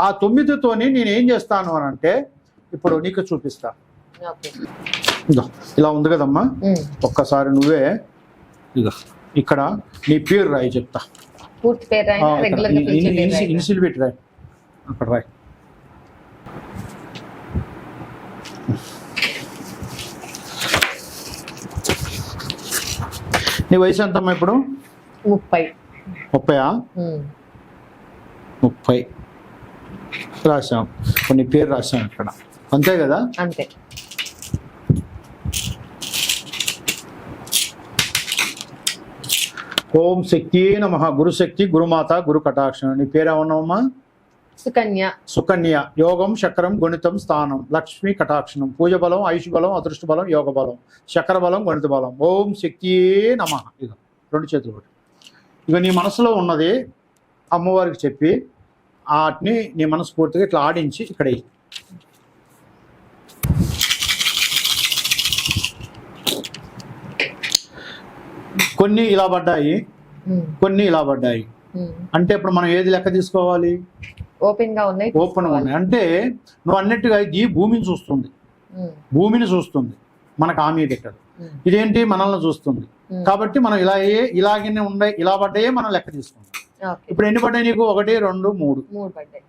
ఆ తొమ్మిదితోని నేను ఏం చేస్తాను అని అంటే ఇప్పుడు నీకు చూపిస్తా. ఓకే. ఇదో ఇలా ఉంది కదమ్మా. ఒక్కసారి నువ్వే ఇక్కడ నీ పేరు రాయి చెప్తా. పూర్తి పేరు ఆ, అయినా ఇక్కడ రెగ్యులర్గా ఇని- పిలిచే ఇని- పేరు ఇనిషి- అయినా. ఇనిషియల్ పెట్టి రాయి. అక్కడ రాయి. నీ వయసు ఎంతమ్మా ఇప్పుడు? ముప్పై. ముప్పయా. ముప్పై. రాసాం కొన్ని పేరు రాసాం ఇక్కడ. అంతే కదా? అంతే. ఓం శక్తి నమ. గురుశక్తి గురుమాత గురు కటాక్షం. నీ పేరు ఏమన్నావమ్మా? సుకన్య. సుకన్య. యోగం చక్రం గణితం స్థానం. లక్ష్మి కటాక్షణం. పూజ బలం ఆయుష్ బలం అదృష్ట బలం యోగ బలం. చక్ర బలం గణిత బలం. ఓం శక్తియే నమ. ఇక రెండు చేతులు ఇక నీ మనసులో ఉన్నది అమ్మవారికి చెప్పి వాటిని నీ మనస్ఫూర్తిగా ఇట్లా ఆడించి ఇక్కడ. కొన్ని ఇలా పడ్డాయి. కొన్ని ఇలా పడ్డాయి. అంటే ఇప్పుడు మనం ఏది లెక్క తీసుకోవాలి ఓపెన్గా ఉన్నాయి ఓపెన్ ఉన్నాయి అంటే నువ్వు అన్నట్టుగా ఇది భూమిని చూస్తుంది. భూమిని చూస్తుంది మనకు హామీ పెట్టదు. ఇదేంటి మనల్ని చూస్తుంది. కాబట్టి మనం ఇలా ఇలాగనే ఉండే ఇలా పడ్డాయే మనం లెక్క తీసుకుంటాం ఇప్పుడు ఎన్ని పడ్డాయి నీకు? ఒకటి రెండు మూడు. మూడు పడ్డాయి.